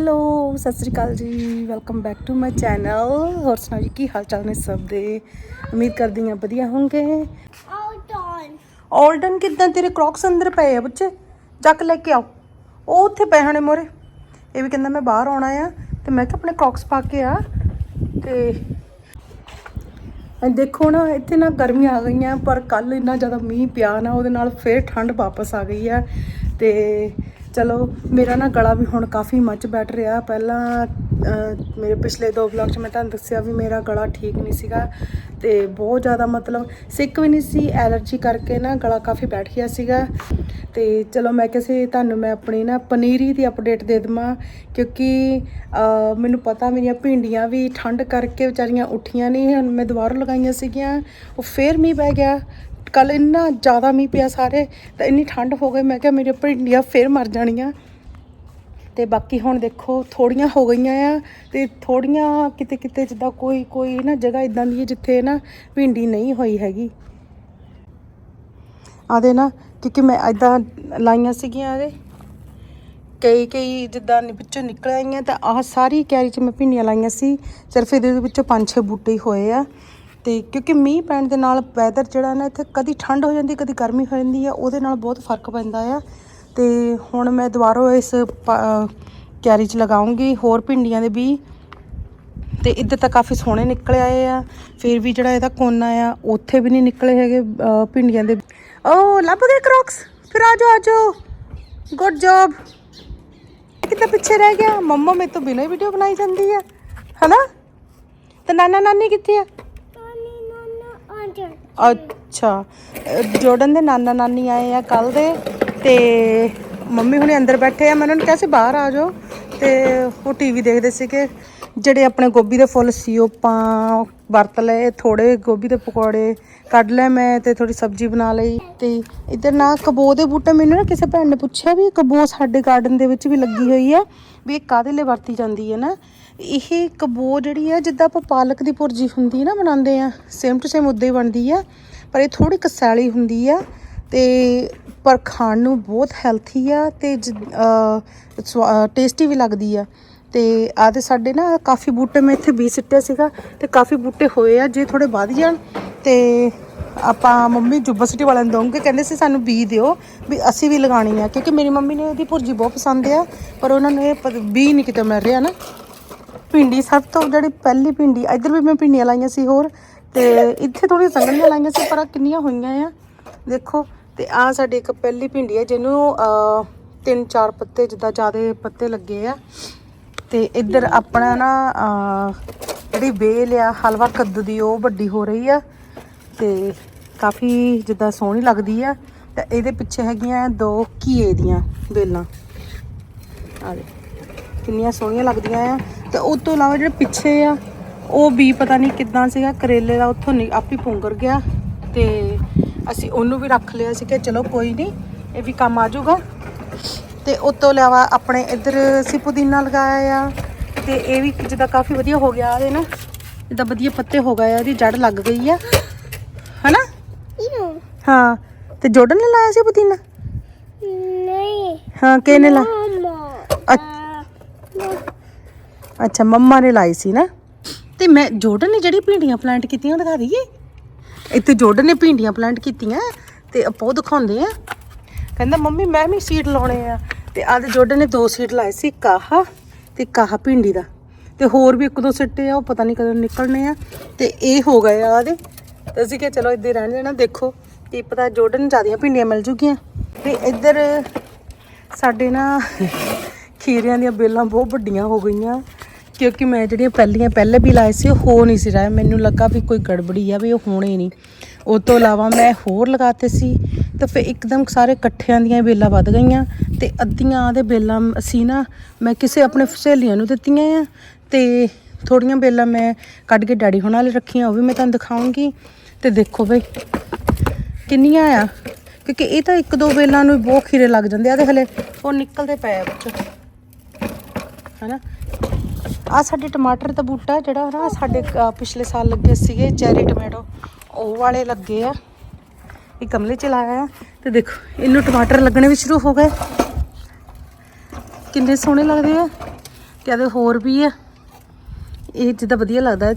Hello, Sat Sri Akal ji. Welcome back to my channel ਹੋਰ ਸੁਣਾਓ ਜੀ, ਕੀ ਹਾਲ ਚਾਲ ਨੇ ਸਭ ਦੇ? ਉਮੀਦ ਕਰਦੀ ਹਾਂ ਵਧੀਆ ਹੋਵੋਗੇ Hold on. ਕਿਦਾਂ ਤੇਰੇ ਕ੍ਰੌਕਸ ਅੰਦਰ ਪਏ ਆ ਬੱਚੇ? ਚੱਕ ਲੈ ਕੇ ਆਓ। ਉਹ ਉੱਥੇ ਪਏ ਹੋਣੇ ਮੋਰੇ। ਇਹ ਵੀ ਕਹਿੰਦਾ ਮੈਂ ਬਾਹਰ ਆਉਣਾ ਆ ਤੇ ਮੈਂ ਕਿਹਾ ਆਪਣੇ ਕ੍ਰੌਕਸ ਪਾ ਕੇ ਆ। ਤੇ ਦੇਖੋ ਨਾ, ਇੱਥੇ ਨਾ ਗਰਮੀਆਂ ਆ ਗਈਆਂ, ਪਰ ਕੱਲ ਇੰਨਾ ਜ਼ਿਆਦਾ ਮੀਂਹ ਪਿਆ ਨਾ, ਉਹਦੇ ਨਾਲ ਫੇਰ ਠੰਡ ਵਾਪਸ ਆ ਗਈ ਆ। ਤੇ ਚਲੋ, ਮੇਰਾ ਨਾ ਗਲਾ ਵੀ ਹੁਣ ਕਾਫੀ ਮੱਚ ਬੈਠ ਰਿਹਾ। ਪਹਿਲਾਂ ਮੇਰੇ ਪਿਛਲੇ ਦੋ ਵਲੌਗ 'ਚ ਮੈਂ ਤੁਹਾਨੂੰ ਦੱਸਿਆ ਵੀ ਮੇਰਾ ਗਲਾ ਠੀਕ ਨਹੀਂ ਸੀਗਾ ਤੇ ਬਹੁਤ ਜ਼ਿਆਦਾ ਮਤਲਬ ਸਿੱਕ ਵੀ ਨਹੀਂ ਸੀ, ਐਲਰਜੀ ਕਰਕੇ ਨਾ ਗਲਾ ਕਾਫੀ ਬੈਠ ਗਿਆ ਸੀਗਾ। ਤੇ ਚਲੋ, ਮੈਂ ਕਿਸੇ ਤੁਹਾਨੂੰ ਮੈਂ ਆਪਣੀ ਨਾ ਪਨੀਰੀ ਦੀ ਅਪਡੇਟ ਦੇ ਦਵਾਂ, ਕਿਉਂਕਿ ਮੈਨੂੰ ਪਤਾ ਮੇਰੀਆਂ ਭਿੰਡੀਆਂ ਵੀ ਠੰਡ ਕਰਕੇ ਵਿਚਾਰੀਆਂ ਉੱਠੀਆਂ ਨਹੀਂ, ਹੁਣ ਮੈਂ ਦੁਬਾਰਾ ਲਗਾਈਆਂ ਸੀਗੀਆਂ, ਉਹ ਫੇਰ ਮੀਂਹ ਪੈ ਗਿਆ। ਕੱਲ ਇੰਨਾ ਜ਼ਿਆਦਾ ਮੀਂਹ ਪਿਆ ਸਾਰੇ, ਤਾਂ ਇੰਨੀ ਠੰਡ ਹੋ ਗਈ, ਮੈਂ ਕਿਹਾ ਮੇਰੀਆਂ ਭਿੰਡੀਆਂ ਫੇਰ ਮਰ ਜਾਣੀਆਂ ਤੇ ਬਾਕੀ ਹੁਣ ਦੇਖੋ ਥੋੜੀਆਂ ਹੋ ਗਈਆਂ ਆ, ਤੇ ਥੋੜੀਆਂ ਕਿਤੇ ਕਿਤੇ ਜਿੱਦਾਂ ਕੋਈ ਕੋਈ ਨਾ ਜਗ੍ਹਾ ਇਦਾਂ ਦੀ ਹੈ ਜਿੱਥੇ ਨਾ ਭਿੰਡੀ ਨਹੀਂ ਹੋਈ ਹੈਗੀ। ਆਦੇ ਨਾ, ਕਿਉਂਕਿ ਮੈਂ ਇਦਾਂ ਲਾਈਆਂ ਸੀਗੀਆਂ ਇਹਦੇ ਕਈ ਕਈ ਜਿੱਦਾਂ ਵਿੱਚੋਂ ਨਿਕਲ ਆਈਆਂ, ਤਾਂ ਆਹ ਸਾਰੀ ਕਿਆਰੀ 'ਚ ਮੈਂ ਭਿੰਡੀਆਂ ਲਾਈਆਂ ਸੀ, ਸਿਰਫ ਇਹਦੇ ਵਿੱਚੋਂ ਪੰਜ ਛੇ ਬੂਟੇ ਹੀ ਹੋਏ ਆ। ਤੇ ਕਿਉਂਕਿ ਮੀਂਹ ਪੈਣ ਦੇ ਨਾਲ ਵੈਦਰ ਜਿਹੜਾ ਨਾ ਇੱਥੇ ਕਦੀ ਠੰਡ ਹੋ ਜਾਂਦੀ, ਕਦੀ ਗਰਮੀ ਹੋ ਜਾਂਦੀ ਆ, ਉਹਦੇ ਨਾਲ ਬਹੁਤ ਫ਼ਰਕ ਪੈਂਦਾ ਆ। ਤੇ ਹੁਣ ਮੈਂ ਦੁਬਾਰਾ ਇਸ ਪ- ਕਿਆਰੀ 'ਚ ਲਗਾਉਂਗੀ, ਹੋਰ ਭਿੰਡੀਆਂ ਦੇ ਵੀ। ਤੇ ਇੱਧਰ ਤਾਂ ਕਾਫੀ ਸੋਹਣੇ ਨਿਕਲ ਆਏ ਆ, ਫਿਰ ਵੀ ਜਿਹੜਾ ਇਹਦਾ ਕੋਨਾ ਆ, ਉੱਥੇ ਵੀ ਨਹੀਂ ਨਿਕਲੇ ਹੈਗੇ ਭਿੰਡੀਆਂ ਦੇ। ਓ, ਲੱਭ ਗਏ ਕ੍ਰੌਕਸ ਫਿਰ ਆ ਜਾਓ ਆ ਜਾਓ। ਗੁੱਡ ਜੌਬ ਕਿੱਦਾਂ ਪਿੱਛੇ ਰਹਿ ਗਿਆ? ਮੰਮਾ ਮੇਰੇ ਤੋਂ ਬਿਨਾਂ ਹੀ ਵੀਡੀਓ ਬਣਾਈ ਜਾਂਦੀ ਆ, ਹਨਾ? ਤੇ ਨਾਨਾ ਨਾਨੀ ਕਿੱਥੇ ਆ? ਅੱਛਾ। ਅਹ ਜੋਰਡਨ ਦੇ ਨਾਨਾ ਨਾਨੀ ਆਏ ਆ ਕੱਲ ਦੇ ਤੇ ਮੰਮੀ ਹੁਣੇ ਅੰਦਰ ਬੈਠੇ ਆ। ਮੈਂ ਉਹਨਾਂ ਨੂੰ ਕਿਹਾ ਸੀ ਬਾਹਰ ਆ ਜਾਓ। ਤੇ ਉਹ ਟੀਵੀ ਦੇਖਦੇ ਸੀਗੇ। ਜਿਹੜੇ ਆਪਣੇ ਗੋਭੀ ਦੇ ਫੁੱਲ ਸੀ, ਉਹ ਆਪਾਂ ਵਰਤ ਲਏ। ਥੋੜੇ ਗੋਭੀ ਦੇ ਪਕੌੜੇ ਕੱਢ ਲਏ ਮੈਂ ਤੇ ਥੋੜੀ ਸਬਜ਼ੀ ਬਣਾ ਲਈ। ਤੇ ਇੱਧਰ ਨਾ ਕਬੋ ਦੇ ਬੂਟੇ ਮੈਨੂੰ ਨਾ ਕਿਸੇ ਭੈਣ ਨੇ ਪੁੱਛਿਆ ਵੀ ਕਬੋ ਸਾਡੇ ਗਾਰਡਨ ਦੇ ਵਿੱਚ ਵੀ ਲੱਗੀ ਹੋਈ ਆ, ਵੀ ਇਹ ਕਾਹਦੇ ਲਈ ਵਰਤੀ ਜਾਂਦੀ ਹੈ ਨਾ? ਇਹ ਕਬੋ ਜਿਹੜੀ ਆ, ਜਿੱਦਾਂ ਆਪਾਂ ਪਾਲਕ ਦੀ ਭੁਰਜੀ ਹੁੰਦੀ ਨਾ ਬਣਾਉਂਦੇ ਆ ਸੇਮ ਟੂ ਸੇਮ ਉਦਾਂ ਹੀ ਬਣਦੀ ਆ, ਪਰ ਇਹ ਥੋੜੀ ਕਸੈਲੀ ਹੁੰਦੀ ਆ ਤੇ ਪਰ ਖਾਣ ਨੂੰ ਬਹੁਤ ਹੈਲਥੀ ਆ ਤੇ ਟੇਸਟੀ ਵੀ ਲੱਗਦੀ ਆ। ਤੇ ਆ ਤੇ ਸਾਡੇ ਨਾ ਕਾਫੀ ਬੂਟੇ ਮੈਂ ਇੱਥੇ ਬੀ ਸਿੱਟਿਆ ਸੀਗਾ ਤੇ ਕਾਫੀ ਬੂਟੇ ਹੋਏ ਆ, ਜੇ ਥੋੜੇ ਵੱਧ ਜਾਣ ਤੇ ਆਪਾਂ ਮੰਮੀ ਯੂਨੀਵਰਸਿਟੀ ਵਾਲਿਆਂ ਨੂੰ ਦਵਾਂਗੇ ਕਹਿੰਦੇ ਸੀ ਸਾਨੂੰ ਬੀ ਦਿਓ, ਵੀ ਅਸੀਂ ਵੀ ਲਗਾਣੀ ਆ, ਕਿਉਂਕਿ ਮੇਰੀ ਮੰਮੀ ਨੇ ਉਹਦੀ ਭੁਰਜੀ ਬਹੁਤ ਪਸੰਦ ਆ, ਪਰ ਉਹਨਾਂ ਨੂੰ ਇਹ ਪ- ਬੀ ਨਹੀਂ ਕਿਤੇ ਮਿਲ ਰਿਹਾ ਨਾ। ਭਿੰਡੀ, ਸਭ ਤੋਂ ਜਿਹੜੀ ਪਹਿਲੀ ਭਿੰਡੀ, ਇੱਧਰ ਵੀ ਮੈਂ ਭਿੰਡੀਆਂ ਲਾਈਆਂ ਸੀ ਹੋਰ, ਤੇ ਇੱਥੇ ਥੋੜੀ ਸੰਗਲੀਆਂ ਲਾਈਆਂ ਸੀ, ਪਰ ਆਹ ਕਿੰਨੀਆਂ ਹੋਈਆਂ ਆ। ਦੇਖੋ, ਤੇ ਆ ਸਾਡੀ ਇੱਕ ਪਹਿਲੀ ਭਿੰਡੀ ਹੈ ਜਿਹਨੂੰ ਤਿੰਨ ਚਾਰ ਪੱਤੇ ਜਿੱਦਾਂ ਜ਼ਿਆਦੇ ਪੱਤੇ ਲੱਗੇ ਆ। ਤੇ ਇੱਧਰ ਆਪਣਾ ਨਾ ਜਿਹੜੀ ਬੇਲ ਆ, ਹਲਵਾ ਕੱਦੂ ਦੀ, ਉਹ ਵੱਡੀ ਹੋ ਰਹੀ ਆ। ਤੇ ਕਾਫੀ ਜਿੱਦਾਂ ਸੋਹਣੀ ਲੱਗਦੀ ਆ। ਤੇ ਇਹਦੇ ਪਿੱਛੇ ਹੈਗੀਆਂ ਦੋ ਘੀਏ ਦੀਆਂ ਬੇਲਾਂ ਆ ਦੇ ਕਿੰਨੀਆਂ ਸੋਹਣੀਆਂ ਲੱਗਦੀਆਂ ਆ। ਤੇ ਉਸ ਤੋਂ ਇਲਾਵਾ ਜਿਹੜੇ ਪਿੱਛੇ ਆ ਉਹ ਵੀ ਪਤਾ ਨਹੀਂ ਕਿੱਦਾਂ ਸੀਗਾ ਕਰੇਲੇ ਦਾ ਉੱਥੋਂ ਨਹੀਂ ਆਪੀ ਪੁੰਗਰ ਗਿਆ। ਤੇ ਅਸੀਂ ਉਹਨੂੰ ਵੀ ਰੱਖ ਲਿਆ ਸੀ ਕਿ ਚਲੋ ਕੋਈ ਨਹੀਂ ਇਹ ਵੀ ਕੰਮ ਆ ਜਾਊਗਾ। ਤੇ ਉਸ ਤੋਂ ਇਲਾਵਾ ਆਪਣੇ ਇੱਧਰ ਅਸੀਂ ਪੁਦੀਨਾ ਲਗਾਇਆ ਆ। ਤੇ ਇਹ ਵੀ ਜਿੱਦਾਂ ਕਾਫੀ ਵਧੀਆ ਹੋ ਗਿਆ ਇਹਦੇ ਨਾ ਜਿੱਦਾਂ ਵਧੀਆ ਪੱਤੇ ਹੋ ਗਏ ਆ ਇਹਦੀ ਜੜ ਲੱਗ ਗਈ ਆ। ਹਨਾ. ਹਾਂ ਤੇ ਜੋੜਨ ਨੇ ਲਾਇਆ ਸੀ ਪੁਦੀਨਾ? ਨਹੀਂ। ਹਾਂ ਕਿਹਨੇ ਲਾ ਮਮਾ। ਅੱਛਾ, ਮੰਮਾ ਨੇ ਲਾਈ ਸੀ ਨਾ? ਤੇ ਮੈਂ, ਜੋਰਡਨ ਨੇ ਜਿਹੜੀ ਭਿੰਡੀਆਂ ਪਲਾਂਟ ਕੀਤੀਆਂ, ਉਹ ਦਿਖਾ ਦਈਏ? ਇੱਥੇ ਜੋਰਡਨ ਨੇ ਭਿੰਡੀਆਂ ਪਲਾਂਟ ਕੀਤੀਆਂ, ਤੇ ਆਪਾਂ ਉਹ ਦਿਖਾਉਂਦੇ ਆ ਕਹਿੰਦਾ, ਮੰਮੀ, ਮੈਂ ਵੀ ਸੀਡ ਲਾਉਣੇ ਆ। ਤੇ ਆਦੇ ਜੋਰਡਨ ਨੇ ਦੋ ਸੀਡ ਲਾਏ ਸੀ, ਕਾਹਾ ਤੇ ਕਾਹਾ ਭਿੰਡੀ ਦਾ। ਤੇ ਹੋਰ ਵੀ ਇੱਕ ਦੋ ਸਿੱਟੇ ਆ, ਉਹ ਪਤਾ ਨਹੀਂ ਕਦੋਂ ਨਿਕਲਣੇ ਆ। ਤੇ ਇਹ ਹੋ ਗਏ ਆ ਆਦੇ ਤੇ ਅਸੀਂ ਕਿਹਾ, ਚਲੋ, ਇੱਧਰ ਰਹਿਣ ਦੇਣਾ, ਦੇਖੋ। ਕੀ ਪਤਾ ਜੋਰਡਨ ਨੂੰ ਜ਼ਿਆਦੀਆਂ ਭਿੰਡੀਆਂ ਮਿਲ ਜੂਗੀਆਂ। ਤੇ ਇੱਧਰ ਸਾਡੇ ਨਾ ਖੀਰਿਆਂ ਦੀਆਂ ਬੇਲਾਂ ਬਹੁਤ ਵੱਡੀਆਂ ਹੋ ਗਈਆਂ, ਕਿਉਂਕਿ ਮੈਂ ਜਿਹੜੀਆਂ ਪਹਿਲੀਆਂ, ਪਹਿਲੇ ਵੀ ਲਾਏ ਸੀ, ਉਹ ਹੋ ਨਹੀਂ ਸੀ ਰਹੇ। ਮੈਨੂੰ ਲੱਗਾ ਵੀ ਕੋਈ ਗੜਬੜੀ ਆ, ਵੀ ਉਹ ਹੋਣੇ ਨਹੀਂ। ਉਸ ਤੋਂ ਇਲਾਵਾ ਮੈਂ ਹੋਰ ਲਗਾਤੇ ਸੀ, ਤਾਂ ਫਿਰ ਇੱਕਦਮ ਸਾਰੇ ਇਕੱਠਿਆਂ ਦੀਆਂ ਬੇਲਾਂ ਵੱਧ ਗਈਆਂ, ਤੇ ਅੱਧੀਆਂ ਦੇ ਬੇਲਾਂ ਅਸੀਂ ਨਾ, ਮੈਂ ਕਿਸੇ ਆਪਣੇ ਸਹੇਲੀਆਂ ਨੂੰ ਦਿੱਤੀਆਂ ਆ, ਤੇ ਥੋੜੀਆਂ ਬੇਲਾਂ ਮੈਂ ਕੱਢ ਕੇ ਡੈਡੀ ਹੋਣਾ ਲਈ ਰੱਖੀਆਂ, ਉਹ ਵੀ ਮੈਂ ਤੁਹਾਨੂੰ ਦਿਖਾਉਂਗੀ। ਤੇ ਦੇਖੋ ਬਈ, ਕਿੰਨੀਆਂ ਆ? ਕਿਉਂਕਿ ਇਹ ਤਾਂ ਇੱਕ ਦੋ ਵੇਲਾਂ ਨੂੰ ਹੀ ਬਹੁਤ ਖੀਰੇ ਲੱਗ ਜਾਂਦੇ ਆ, ਤੇ ਹਲੇ ਉਹ ਨਿਕਲਦੇ ਪਏ ਆ ਵਿੱਚ। ਹਨਾ? ਆ ਸਾਡੇ ਟਮਾਟਰ ਦਾ ਬੂਟਾ ਜਿਹੜਾ ਨਾ ਸਾਡੇ ਪਿਛਲੇ ਸਾਲ ਲੱਗੇ ਸੀਗੇ ਚੈਰੀ ਟੋਮੈਟੋ। ਉਹ ਵਾਲੇ ਲੱਗੇ ਆ। ਇਹ ਗਮਲੇ ਚ ਲਾਇਆ ਤੇ ਦੇਖੋ ਇਹਨੂੰ ਟਮਾਟਰ ਲੱਗਣੇ ਵੀ ਸ਼ੁਰੂ ਹੋ ਗਏ। ਕਿੰਨੇ ਸੋਹਣੇ ਲੱਗਦੇ ਆ। ਕਹਿੰਦੇ ਹੋਰ ਵੀ ਆ। ਇਹ ਜਿੱਦਾਂ ਵਧੀਆ ਲੱਗਦਾ ਹੈ।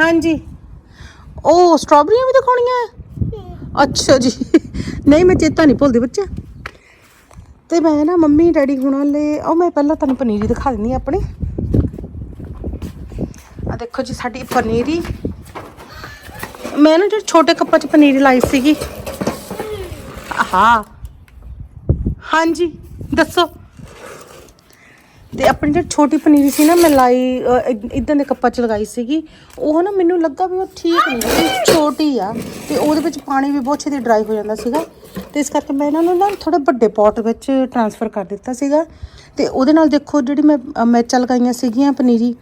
ਹਾਂਜੀ। ਉਹ ਸਟ੍ਰਾਬੇਰੀਆਂ ਵੀ ਦਿਖਾਉਣੀਆਂ? ਅੱਛਾ ਜੀ। ਨਹੀਂ ਮੈਂ ਚੇਤਾ ਨਹੀਂ ਭੁੱਲਦੀ ਬੱਚਾ। ਤੇ ਮੈਂ ਨਾ ਮੰਮੀ ਡੈਡੀ ਹੁਣਾਂ ਲਈ, ਉਹ ਮੈਂ ਪਹਿਲਾਂ ਤੁਹਾਨੂੰ ਪਨੀਰੀ ਦਿਖਾ ਦਿੰਦੀ ਹਾਂ ਆਪਣੀ। ਆ ਦੇਖੋ ਜੀ ਸਾਡੀ ਪਨੀਰੀ। ਮੈਂ ਨਾ ਜਿਹੜੇ ਛੋਟੇ ਕੱਪਾਂ 'ਚ ਪਨੀਰੀ ਲਾਈ ਸੀਗੀ। ਹਾਂ ਹਾਂਜੀ, ਦੱਸੋ। ਤੇ ਆਪਣੀ ਜਿਹੜੀ ਛੋਟੀ ਪਨੀਰੀ ਸੀ ਨਾ ਮੈਂ ਲਾਈ ਇਦਾਂ ਦੇ ਕੱਪਾਂ 'ਚ ਲਗਾਈ ਸੀਗੀ। ਉਹ ਨਾ ਮੈਨੂੰ ਲੱਗਾ ਵੀ ਉਹ ਠੀਕ ਨਹੀਂ ਹੈ ਛੋਟੀ ਆ ਤੇ ਉਹਦੇ ਵਿੱਚ ਪਾਣੀ ਵੀ ਬਹੁਤ ਛੇਤੀ ਡਰਾਈ ਹੋ ਜਾਂਦਾ ਸੀਗਾ। ਤੇ ਇਸ ਕਰਕੇ ਮੈਂ ਇਹਨਾਂ ਨੂੰ ਨਾ ਥੋੜੇ ਵੱਡੇ ਪੋਟ ਵਿੱਚ ਟਰਾਂਸਫਰ ਕਰ ਦਿੱਤਾ ਸੀਗਾ। ਤੇ ਉਹਦੇ ਨਾਲ ਦੇਖੋ ਜਿਹੜੀ ਮੈਂ ਅ, ਮਿਰਚਾਂ ਲਗਾਈਆਂ ਸੀਗੀਆਂ ਪਨੀਰੀ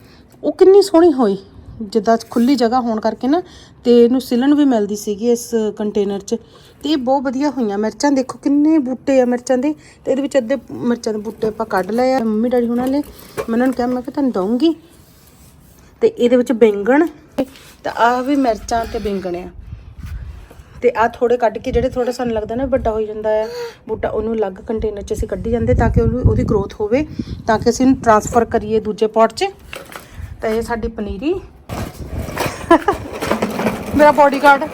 ਉਹ ਕਿੰਨੀ ਸੋਹਣੀ ਹੋਈ। ਜਿੱਦਾਂ ਖੁੱਲੀ ਜਗ੍ਹਾ ਹੋਣ ਕਰਕੇ ਨਾ, ਤੇ ਇਹਨੂੰ ਸਿਲਣ ਵੀ ਮਿਲਦੀ ਸੀਗੀ ਇਸ ਕੰਟੇਨਰ 'ਚ। ਤੇ ਇਹ ਬਹੁਤ ਵਧੀਆ ਹੋਈਆਂ ਮਿਰਚਾਂ, ਦੇਖੋ ਕਿੰਨੇ ਬੂਟੇ ਆ ਮਿਰਚਾਂ ਦੇ। ਤੇ ਇਹਦੇ ਵਿੱਚ ਅੱਧੇ ਮਿਰਚਾਂ ਦੇ ਬੂਟੇ ਆਪਾਂ ਕੱਢ ਲਏ ਆ। ਮੰਮੀ ਡੈਡੀ ਹੁਣਾਂ ਨੇ, ਮੈਂ ਉਹਨਾਂ ਨੂੰ ਕਿਹਾ, ਮੈਂ ਕਿ ਤੁਹਾਨੂੰ ਦਊਂਗੀ। ਤੇ ਇਹਦੇ ਵਿੱਚ ਬੈਂਗਣ, ਤੇ ਆਹ ਵੀ ਮਿਰਚਾਂ ਤੇ ਬੈਂਗਣ ਆ। ਤੇ ਆ ਥੋੜੇ ਕੱਢ ਕੇ ਜਿਹੜੇ ਥੋੜਾ ਸਾਨੂੰ ਲੱਗਦਾ ਨਾ ਵੱਡਾ ਹੋਈ ਜਾਂਦਾ ਆ, ਬੂਟਾ ਉਹਨੂੰ ਅਲੱਗ ਕੰਟੇਨਰ 'ਚ ਅਸੀਂ ਕੱਢੀ ਜਾਂਦੇ ਤਾਂ ਕਿ ਉਹਨੂੰ, ਉਹਦੀ ਗਰੋਥ ਹੋਵੇ, ਤਾਂ ਕਿ ਅਸੀਂ ਇਹਨੂੰ ਟਰਾਂਸਫਰ ਕਰੀਏ ਦੂਜੇ ਪੋਟ 'ਚ। ਤਾਂ ਇਹ ਸਾਡੀ ਪਨੀਰੀ ਮੇਰਾ ਬਾਡੀਗਾਰਡ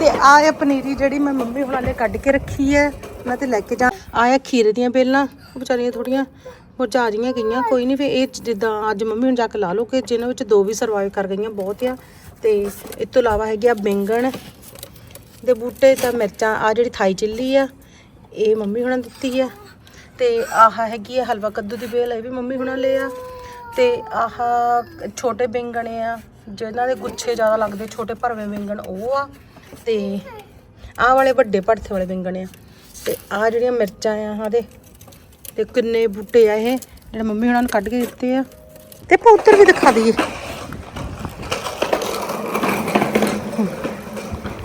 ਤੇ ਆ ਇਹ ਪਨੀਰੀ ਜਿਹੜੀ ਮੈਂ ਮੰਮੀ ਹੁਣਾਂ ਨੇ ਕੱਢ ਕੇ ਰੱਖੀ ਹੈ, ਮੈਂ ਤੇ ਲੈ ਕੇ ਜਾ ਆਇਆ ਖੀਰੇ ਦੀਆਂ ਬੇਲਾਂ, ਉਹ ਵਿਚਾਰੀਆਂ ਥੋੜੀਆਂ ਮੁਰਝਾ ਰਹੀਆਂ ਗਈਆਂ, ਕੋਈ ਨਹੀਂ ਫੇ ਇਹ ਜਿੱਦਾਂ ਅੱਜ ਮੰਮੀ ਹੁਣ ਜਾ ਕੇ ਲਾ ਲਓ ਕਿ ਜਿਨ੍ਹਾਂ ਵਿੱਚ ਦੋ ਵੀ ਸਰਵਾਈਵ ਕਰ ਗਈਆਂ ਬਹੁਤ ਆ। ਤੇ ਇਸ ਤੋਂ ਇਲਾਵਾ ਹੈਗੇ ਆ ਬੈਂਗਣ ਦੇ ਬੂਟੇ, ਤਾਂ ਮਿਰਚਾਂ ਆ ਜਿਹੜੀ ਥਾਈ ਚਿੱਲੀ ਆ, ਇਹ ਮੰਮੀ ਹੁਣਾਂ ਦਿੱਤੀ ਆ। ਤੇ ਆਹ ਹੈਗੀ ਆ ਹਲਵਾ ਕੱਦੂ ਦੀ ਬੇਲ, ਇਹ ਵੀ ਮੰਮੀ ਹੁਣਾਂ ਲਿਆ ਆ। ਤੇ ਆਹ ਛੋਟੇ ਬੈਂਗਣ ਆ ਜਿਹਨਾਂ ਦੇ ਗੁੱਛੇ ਜ਼ਿਆਦਾ ਲੱਗਦੇ, ਛੋਟੇ ਭਰਵੇਂ ਬੈਂਗਣ ਉਹ ਆ ਤੇ ਆਹ ਵਾਲੇ ਵੱਡੇ ਭੜਥੇ ਵਾਲੇ ਬੈਂਗਣ ਆ। ਤੇ ਆਹ ਜਿਹੜੀਆਂ ਮਿਰਚਾਂ ਆ ਆਦੇ ਤੇ ਕਿੰਨੇ ਬੂਟੇ ਆ ਇਹ, ਜਿਹੜੇ ਮੰਮੀ ਹੁਣਾਂ ਨੂੰ ਕੱਢ ਕੇ ਦਿੱਤੇ ਆ। ਤੇ ਆਪਾਂ ਉੱਧਰ ਵੀ ਦਿਖਾ ਦਈਏ।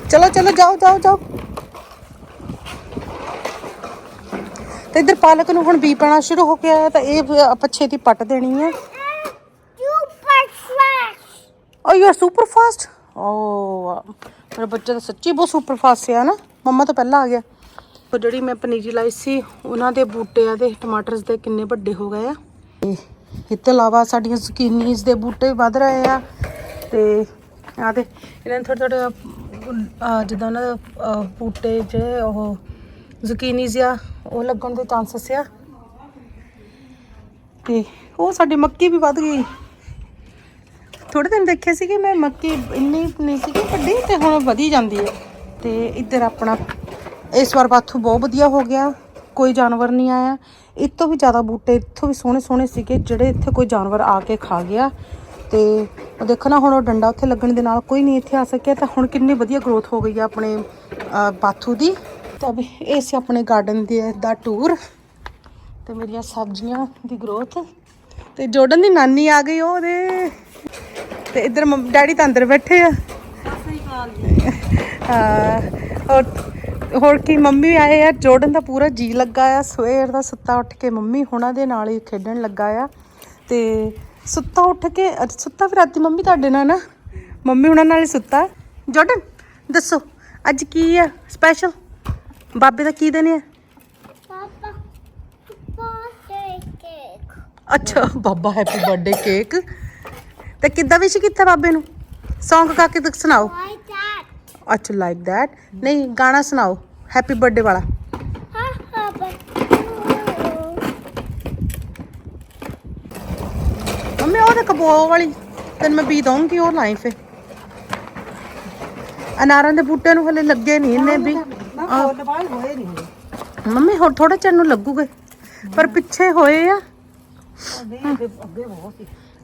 ਚਲੋ ਚਲੋ, ਜਾਓ ਜਾਓ ਜਾਓ। ਤੇ ਇੱਧਰ ਪਾਲਕ ਨੂੰ ਹੁਣ ਬੀ ਪੈਣਾ ਸ਼ੁਰੂ ਹੋ ਗਿਆ ਤਾਂ ਇਹ ਆਪਾਂ ਛੇਤੀ ਪੱਟ ਦੇਣੀ ਆ ਯੂ ਆਰ ਸੁਪਰ ਫਾਸਟ ਓ ਮੇਰਾ ਬੱਚਾ ਤਾਂ ਸੱਚੀ ਬਹੁਤ ਸੁਪਰ ਫਾਸਟ ਹੈ ਨਾ ਮੰਮਾ ਤੋਂ ਪਹਿਲਾਂ ਆ ਗਿਆ। ਉਹ ਜਿਹੜੀ ਮੈਂ ਪਨੀਰੀ ਲਾਈ ਸੀ, ਉਹਨਾਂ ਦੇ ਬੂਟਿਆਂ ਦੇ, ਟਮਾਟਰਸ ਦੇ ਕਿੰਨੇ ਵੱਡੇ ਹੋ ਗਏ ਆ। ਤੇ ਇਹ ਤੋਂ ਇਲਾਵਾ ਸਾਡੀਆਂ ਜ਼ੁਕੀਨੀਜ਼ ਦੇ ਬੂਟੇ ਵੀ ਵੱਧ ਰਹੇ ਆ। ਤੇ ਆ ਤੇ ਇਹਨਾਂ ਨੇ ਥੋੜੇ ਥੋੜੇ ਜਿੱਦਾਂ ਉਹਨਾਂ ਦੇ ਬੂਟੇ ਜਿਹੜੇ ਉਹ ਜ਼ੁਕੀਨੀਜ਼ ਆ, ਉਹ ਲੱਗਣ ਦੇ ਚਾਂਸਸ ਆ। ਤੇ ਉਹ ਸਾਡੀ ਮੱਕੀ ਵੀ ਵੱਧ ਗਈ। ਥੋੜੇ ਦਿਨ ਦੇਖੇ ਸੀਗੇ ਮੈਂ, ਮੱਕੀ ਇੰਨੀ ਨਹੀਂ ਸੀਗੀ, ਵੱਡੀ ਤੇ ਹੁਣ ਵਧੀ ਜਾਂਦੀ ਹੈ। ਤੇ ਇੱਧਰ ਆਪਣਾ, ਇਸ ਵਾਰ ਬਾਥੂ ਬਹੁਤ ਵਧੀਆ ਹੋ ਗਿਆ, ਕੋਈ ਜਾਨਵਰ ਨਹੀਂ ਆਇਆ। ਇਹ ਵੀ ਜ਼ਿਆਦਾ ਬੂਟੇ, ਇੱਥੋਂ ਵੀ ਸੋਹਣੇ ਸੋਹਣੇ ਸੀਗੇ, ਜਿਹੜੇ ਇੱਥੇ ਕੋਈ ਜਾਨਵਰ ਆ ਕੇ ਖਾ ਗਿਆ। ਤੇ ਉਹ ਦੇਖੋ ਨਾ, ਹੁਣ ਉਹ ਡੰਡਾ ਉੱਥੇ ਲੱਗਣ ਦੇ ਨਾਲ ਕੋਈ ਨਹੀਂ ਇੱਥੇ ਆ ਸਕਿਆ, ਤਾਂ ਹੁਣ ਕਿੰਨੀ ਵਧੀਆ ਗਰੋਥ ਹੋ ਗਈ ਆ ਆਪਣੇ ਬਾਥੂ ਦੀ। ਤਾਂ ਵੀ ਇਹ ਸੀ ਆਪਣੇ ਗਾਰਡਨ ਦੇ ਦਾ ਟੂਰ ਤੇ ਮੇਰੀਆਂ ਸਬਜ਼ੀਆਂ ਦੀ ਗਰੋਥ ਤੇ ਜੋਰਡਨ ਦੀ ਨਾਨੀ ਆ ਗਈ ਉਹਦੇ ਤੇ ਇੱਧਰ ਮੰਮ- ਡੈਡੀ ਤਾਂ ਅੰਦਰ ਬੈਠੇ ਆ। ਹਾਂ ਹੋਰ ਹੋਰ ਕੀ ਮੰਮੀ ਆਏ ਆ। ਜੋਰਡਨ ਦਾ ਪੂਰਾ ਜੀ ਲੱਗਾ ਆ। ਸਵੇਰ ਦਾ ਸੁੱਤਾ ਉੱਠ ਕੇ ਮੰਮੀ ਹੁਣਾਂ ਦੇ ਨਾਲ ਹੀ ਖੇਡਣ ਲੱਗਾ ਆ। ਤੇ ਸੁੱਤਾ ਉੱਠ ਕੇ ਅ, ਸੁੱਤਾ ਫਿਰ ਰਾਤੀ ਮੰਮੀ ਤੁਹਾਡੇ ਨਾਲ ਨਾ? ਮੰਮੀ ਹੁਣਾਂ ਨਾਲ ਹੀ ਸੁੱਤਾ। ਜੋਰਡਨ ਦੱਸੋ ਅੱਜ ਕੀ ਆ? ਸਪੈਸ਼ਲ ਬਾਬੇ ਦਾ ਕੀ ਦਿਨ ਆ? ਅੱਛਾ ਬਾਬਾ ਹੈਪੀ ਬਰਥਡੇ ਕੇਕ ਤੇ ਕਿੱਦਾਂ ਵਿਸ਼ ਕੀਤਾ ਬਾਬੇ ਨੂੰ? Song ਗਾ ਕੇ ਤਾਂ ਸੁਣਾਓ। Like that. ਅੱਛਾ ਲਾਈਕ ਦੈਟ ਨਹੀਂ ਗਾਣਾ ਸੁਣਾਓ ਹੈਪੀ ਬਰਥਡੇ ਵਾਲਾ। Ha ha. But. ਮੰਮੀ ਉਹ ਤੇ ਕਬੋ ਵਾਲੀ। ਤੈਨੂੰ ਮੈਂ ਬੀ ਦਊਂਗੀ ਉਹ ਲਾਈ ਫੇ ਅਨਾਰਾਂ ਦੇ ਬੂਟੇ ਨੂੰ ਹਲੇ ਲੱਗੇ ਨਹੀਂ ਇੰਨੇ ਵੀ। ਮੰਮੀ ਹੋਰ ਥੋੜਾ ਚਿਰ ਨੂੰ ਲੱਗੂਗੇ। ਪਰ ਪਿੱਛੇ ਹੋਏ ਆ।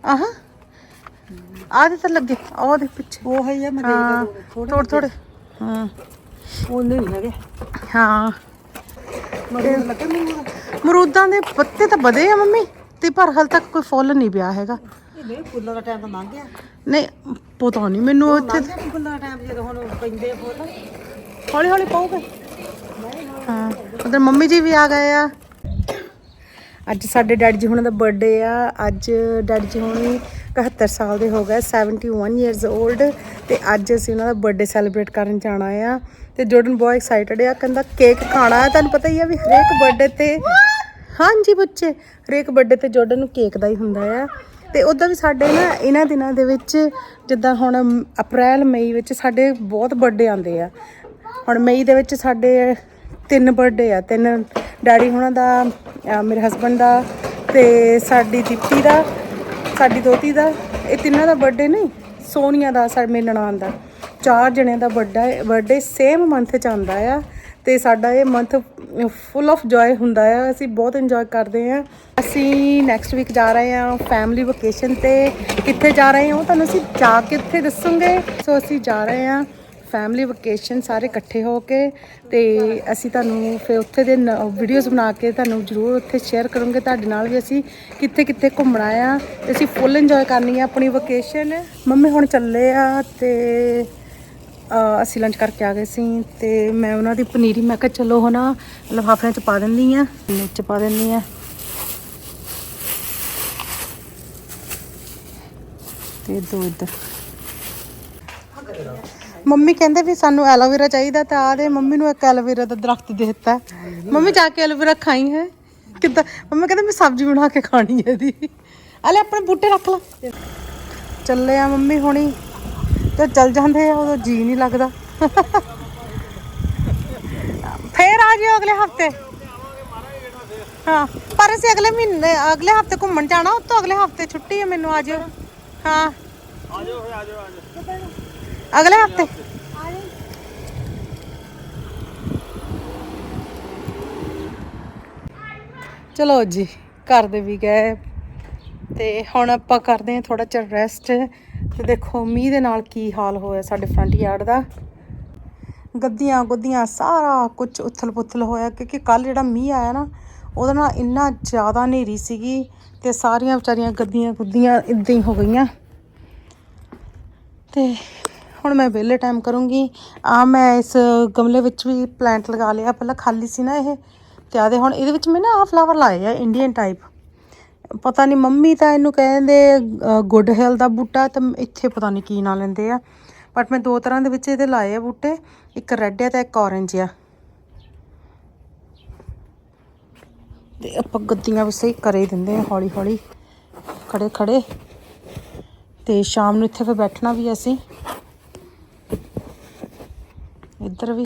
ਆਹ। ਤਾਂ ਲੱਗੇ ਦੇ ਪਿੱਛੇ। ਉਹ ਹੈ ਜਾਂ ਹਾਂ ਥੋੜੇ ਥੋੜੇ ਹਾਂ। ਉਹ ਨਹੀਂ ਹੈਗੇ। ਹਾਂ। ਮਰੂਦ ਲੱਗੇ ਮੈਨੂੰ ਮਰੂਦਾਂ। ਦੇ ਪੱਤੇ ਤਾਂ ਵਧੇ ਆ ਮੰਮੀ ਤੇ ਪਰ ਹਾਲ ਤੱਕ ਕੋਈ ਫੁੱਲ ਨਹੀਂ ਪਿਆ ਹੈਗਾ। ਨਹੀਂ ਫੁੱਲਾਂ ਦਾ ਟਾਈਮ ਤਾਂ ਲੰਘ ਗਿਆ। ਨਹੀਂ ਪਤਾ ਨਹੀਂ ਮੈਨੂੰ ਇੱਥੇ ਲੰਘ ਗਿਆ ਨੀ ਫੁੱਲਾਂ ਦਾ ਟਾਈਮ ਜਦੋਂ ਹੁਣ ਪੈਂਦੇ ਆ ਫੁੱਲ। ਹੌਲੀ ਹੌਲੀ ਪਾਉਗੇ ਹਾਂ। ਉਧਰ ਮੰਮੀ ਜੀ ਵੀ ਆ ਗਏ ਆ। ਅੱਜ ਸਾਡੇ ਡੈਡੀ ਜੀ ਹੁਣਾਂ ਦਾ ਬਰਥਡੇ ਆ। ਅੱਜ ਡੈਡੀ ਜੀ ਹੁਣੀ 71 ਸਾਲ ਦੇ ਹੋ ਗਏ 71 ਇਅਰਸ 올ਡ ਤੇ ਅੱਜ ਅਸੀਂ ਉਹਨਾਂ ਦਾ ਬਰਥਡੇ ਸੈਲੀਬ੍ਰੇਟ ਕਰਨ ਜਾਣਾ ਆ। ਤੇ ਜੋਰਡਨ ਬਹੁਤ ਐਕਸਾਈਟਡ ਆ, ਕਹਿੰਦਾ ਕੇਕ ਖਾਣਾ ਆ, ਤੁਹਾਨੂੰ ਪਤਾ ਹੀ ਆ ਵੀ ਹਰੇਕ ਬਰਥਡੇ ਤੇ ਹਾਂਜੀ ਬੱਚੇ, ਹਰੇਕ ਬਰਥਡੇ ਤੇ ਜੋਰਡਨ ਨੂੰ ਕੇਕ ਦਾ ਹੀ ਹੁੰਦਾ ਆ। ਤੇ ਉਦਾਂ ਵੀ ਸਾਡੇ ਨਾ ਇਹਨਾਂ ਦਿਨਾਂ ਦੇ ਵਿੱਚ ਜਿੱਦਾਂ ਹੁਣ ਅਪ੍ਰੈਲ, ਮਈ ਵਿੱਚ ਸਾਡੇ ਬਹੁਤ ਬਰਥਡੇ ਆਉਂਦੇ ਆ। ਹੁਣ ਮਈ ਦੇ ਵਿੱਚ ਸਾਡੇ ਤਿੰਨ ਬਰਥਡੇ ਆ, ਤਿੰਨ ਡੈਡੀ ਹੁਣਾਂ ਦਾ ਮੇਰੇ ਹਸਬੰਡ ਦਾ ਤੇ ਸਾਡੀ ਦੀਪੀ ਦਾ, ਸਾਡੀ ਦੋਤੀ ਦਾ। ਇਹ ਤਿੰਨਾਂ ਦਾ ਬਰਥਡੇ ਨਹੀਂ, ਸੋਨੀਆ ਦਾ, ਸਾਡੇ ਮੇਰੇ ਨਨਾਣ ਦਾ। ਚਾਰ ਜਣਿਆਂ ਦਾ ਵੱਡਾ ਬਰਥਡੇ ਸੇਮ ਮੰਥ ਚ ਆਉਂਦਾ ਆ ਤੇ ਸਾਡਾ ਇਹ ਮੰਥ ਫੁੱਲ ਆਫ ਜੋਏ ਹੁੰਦਾ ਆ। ਅਸੀਂ ਬਹੁਤ ਇੰਜੋਏ ਕਰਦੇ ਆ। ਅਸੀਂ ਨੈਕਸਟ ਵੀਕ ਜਾ ਰਹੇ ਆ ਫੈਮਿਲੀ ਵਕੇਸ਼ਨ ਤੇ। ਕਿੱਥੇ ਜਾ ਰਹੇ ਹਾਂ? ਤੁਹਾਨੂੰ ਅਸੀਂ ਜਾ ਕੇ ਉੱਥੇ ਦੱਸਾਂਗੇ। ਸੋ ਅਸੀਂ ਜਾ ਰਹੇ ਆ। ਫੈਮਿਲੀ ਵਕੇਸ਼ਨ ਸਾਰੇ ਇਕੱਠੇ ਹੋ ਕੇ ਤੇ ਅਸੀਂ ਤੁਹਾਨੂੰ ਫਿਰ ਉੱਥੇ ਦੇ ਵੀਡੀਓਜ਼ ਬਣਾ ਕੇ ਤੁਹਾਨੂੰ ਜ਼ਰੂਰ ਉੱਥੇ ਸ਼ੇਅਰ ਕਰੂੰਗੇ। ਤੁਹਾਡੇ ਨਾਲ ਵੀ ਅਸੀਂ ਕਿੱਥੇ ਕਿੱਥੇ ਘੁੰਮਣਾ ਆ ਤੇ ਅਸੀਂ ਫੁੱਲ ਇੰਜੋਏ ਕਰਨੀ ਆ ਆਪਣੀ ਵਕੇਸ਼ਨ ਮੰਮੀ ਹੁਣ ਚੱਲੇ ਆ ਤੇ ਅਸੀਂ ਲੰਚ ਕਰਕੇ ਆ ਗਏ ਸੀ ਤੇ ਮੈਂ ਉਹਨਾਂ ਦੀ ਪਨੀਰੀ ਮੈਂ ਕਿਹਾ ਚਲੋ ਹਨਾ ਲਿਫਾਫਿਆਂ ਚ ਪਾ ਦਿੰਦੀ ਆ ਵਿੱਚ ਪਾ ਦਿੰਦੀ ਆ। ਤੇ ਦੋ ਇੱਧਰ। ਮੰਮੀ ਕਹਿੰਦੇ ਵੀ ਸਾਨੂੰ ਐਲੋਵੇਰਾ ਚਾਹੀਦਾ ਤਾਂ ਆ ਦੇ, ਮੰਮੀ ਨੂੰ ਇੱਕ ਐਲੋਵੇਰਾ ਦਾ ਦਰਖਤ ਦੇ ਦਿੱਤਾ। ਮੰਮੀ ਜਾ ਕੇ ਐਲੋਵੇਰਾ ਖਾਈ ਹੈ। ਕਿੱਦਾਂ? ਮੰਮੀ ਕਹਿੰਦੇ ਮੈਂ ਸਬਜ਼ੀ ਬਣਾ ਕੇ ਖਾਣੀ ਹੈ ਇਹਦੀ। ਆਲੇ ਆਪਣੇ ਬੂਟੇ ਰੱਖ ਲਾ। ਚੱਲੇ ਆ ਮੰਮੀ ਹੁਣੀ। ਤੇ ਚੱਲ ਜਾਂਦੇ ਆ, ਉਦੋਂ ਜੀ ਨਹੀਂ ਲੱਗਦਾ। ਫੇਰ ਆ ਜਿਓ ਅਗਲੇ ਹਫ਼ਤੇ। ਹਾਂ, ਪਰ ਅਸੀਂ ਅਗਲੇ ਮਹੀਨੇ, ਅਗਲੇ ਹਫ਼ਤੇ ਘੁੰਮਣ ਜਾਣਾ ਉਸ ਤੋਂ ਅਗਲੇ ਹਫ਼ਤੇ ਛੁੱਟੀ ਹੈ ਮੈਨੂੰ, ਆ ਜਿਓ। ਹਾਂ। ਅਗਲੇ ਹਫ਼ਤੇ। ਚਲੋ ਜੀ, ਘਰ ਦੇ ਵੀ ਗਏ। ਤੇ ਹੁਣ ਆਪਾਂ ਕਰਦੇ ਹਾਂ ਥੋੜਾ ਚਿਰ ਰੈਸਟ ਤੇ ਦੇਖੋ, ਮੀਂਹ ਦੇ ਨਾਲ ਕੀ ਹਾਲ ਹੋਇਆ ਸਾਡੇ ਫਰੰਟ ਯਾਰਡ ਦਾ। ਗੱਦੀਆਂ ਗੁੱਦੀਆਂ ਸਾਰਾ ਕੁਝ ਉਥਲ ਪੁਥਲ ਹੋਇਆ, ਕਿਉਂਕਿ ਕੱਲ ਜਿਹੜਾ ਮੀਂਹ ਆਇਆ ਨਾ, ਉਹਦੇ ਨਾਲ ਇੰਨਾ ਜ਼ਿਆਦਾ ਹਨੇਰੀ ਸੀਗੀ ਤੇ ਸਾਰੀਆਂ ਵਿਚਾਰੀਆਂ ਗੱਦੀਆਂ ਗੁੱਦੀਆਂ ਇਦਾਂ ਹੀ ਹੋ ਗਈਆਂ। ਤੇ ਹੁਣ ਮੈਂ ਵਿਹਲੇ ਟਾਈਮ ਕਰੂੰਗੀ। ਆ ਮੈਂ ਇਸ ਗਮਲੇ ਵਿੱਚ ਵੀ ਪਲਾਂਟ ਲਗਾ ਲਿਆ। ਪਹਿਲਾਂ ਖਾਲੀ ਸੀ ਨਾ ਇਹ। ਤੇ ਆਦੇ ਹੁਣ ਇਹਦੇ ਵਿੱਚ ਮੈਂ ਨਾ ਆ ਫਲਾਵਰ ਲਾਏ ਆ ਇੰਡੀਅਨ ਟਾਈਪ ਪਤਾ ਨਹੀਂ ਮੰਮੀ ਤਾਂ ਇਹਨੂੰ ਕਹਿੰਦੇ ਗੁੱਡ ਹੈਲ ਦਾ ਬੂਟਾ, ਤਾਂ ਇੱਥੇ ਪਤਾ ਨਹੀਂ ਕੀ ਨਾਂ ਲੈਂਦੇ ਆ। ਬਟ ਮੈਂ ਦੋ ਤਰ੍ਹਾਂ ਦੇ ਵਿੱਚ ਇਹਦੇ ਲਾਏ ਆ ਬੂਟੇ। ਇੱਕ ਰੈੱਡ ਆ ਤੇ ਇੱਕ ਔਰੰਜ ਆ। ਤੇ ਆਪਾਂ ਗੱਦੀਆਂ ਵੀ ਸਹੀ ਕਰੇ ਦਿੰਦੇ ਆ ਹੌਲੀ ਹੌਲੀ ਖੜੇ ਖੜੇ ਤੇ ਸ਼ਾਮ ਨੂੰ ਇੱਥੇ ਫਿਰ ਬੈਠਣਾ ਵੀ ਅਸੀਂ। ਇੱਧਰ ਵੀ।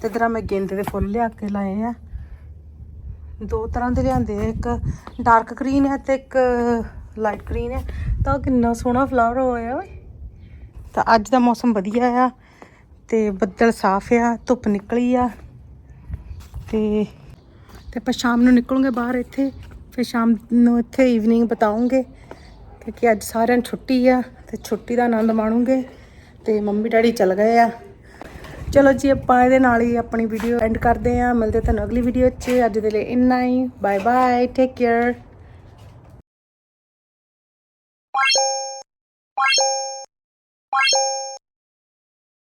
ਤੇ ਇਧਰ ਮੈਂ ਗੇਂਦੇ ਦੇ ਫੁੱਲ ਲਿਆ ਕੇ ਲਾਏ ਆ। ਦੋ ਤਰ੍ਹਾਂ ਦੇ ਲਿਆਂਦੇ ਆ, ਇੱਕ ਡਾਰਕ ਗ੍ਰੀਨ ਹੈ ਤੇ ਇੱਕ ਲਾਈਟ ਗ੍ਰੀਨ ਹੈ ਤਾਂ ਕਿੰਨਾ ਸੋਹਣਾ ਫਲਾਵਰ ਹੋਇਆ ਓਏ। ਤਾਂ ਅੱਜ ਦਾ ਮੌਸਮ ਵਧੀਆ ਆ ਤੇ ਬੱਦਲ ਸਾਫ਼ ਆ, ਧੁੱਪ ਨਿਕਲੀ ਆ। ਤੇ ਤੇ ਆਪਾਂ ਸ਼ਾਮ ਨੂੰ ਨਿਕਲਾਂਗੇ ਬਾਹਰ ਇੱਥੇ, ਫਿਰ ਸ਼ਾਮ ਨੂੰ ਇੱਥੇ ਈਵਨਿੰਗ ਬਤਾਉਂਗੇ, ਕਿਉਂਕਿ ਅੱਜ ਸਾਰਿਆਂ ਨੂੰ ਛੁੱਟੀ ਆ। ਤੇ ਛੁੱਟੀ ਦਾ ਆਨੰਦ ਮਾਣੂਗੇ ਤੇ ਮੰਮੀ ਡੈਡੀ ਚਲ ਗਏ ਆ। ਚਲੋ ਜੀ, ਆਪਾਂ ਇਹਦੇ ਨਾਲ ਹੀ ਆਪਣੀ ਵੀਡੀਓ ਐਂਡ ਕਰਦੇ ਆ। ਮਿਲਦੇ ਤੁਹਾਨੂੰ ਅਗਲੀ ਵੀਡੀਓ 'ਚ। ਅੱਜ ਦੇ ਲਈ ਇੰਨਾ ਹੀ। Bye bye take care